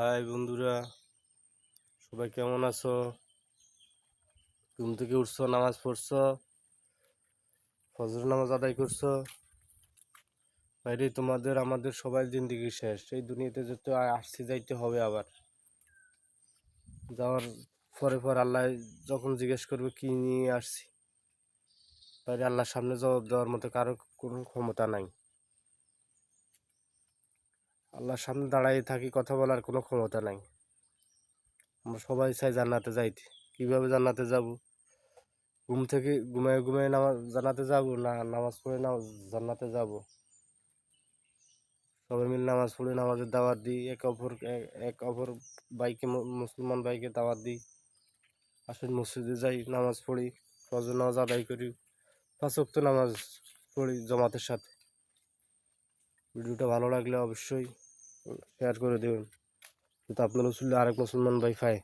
High বন্ধুরা, সবাই কেমন আছো? ঘুম থেকে উঠছো, নামাজ পড়ছো? ফজর নামাজ আদায় করছ? বাইরে তোমাদের, আমাদের সবাই জিন্দিগি শেষ। এই দুনিয়াতে যেতে আসছি যাইতে হবে আবার। যাওয়ার পরে পর আল্লাহ যখন জিজ্ঞেস করবে, কি নিয়ে আসছি? বাইরে আল্লাহর সামনে জবাব দেওয়ার মতো কারও কোনো ক্ষমতা নাই। আল্লাহর সামনে দাঁড়াই থাকি, কথা বলার কোনো ক্ষমতা নাই। আমরা সবাই চাই জান্নাতে যাইতে। কীভাবে জান্নাতে যাব? ঘুম থেকে, ঘুমায় ঘুমায় নামাজ, জান্নাতে যাব না নামাজ পড়ে না জান্নাতে যাব? সবাই মিলে নামাজ পড়ে নামাজের দাওয়াত দিই, এক অপর এক অপর বাইকে মুসলমান বাইকে দাওয়াত দিই। আসেন মসজিদে যাই, নামাজ পড়ি, ফজর নামাজ আদায় করি, পাঁচ ওয়াক্ত নামাজ পড়ি জমাতের সাথে। ভিডিওটা ভালো লাগলে অবশ্যই শেয়ার করে দেবেন। যাতে আপনার শুনলে আরেক মুসলমান ভাই পায়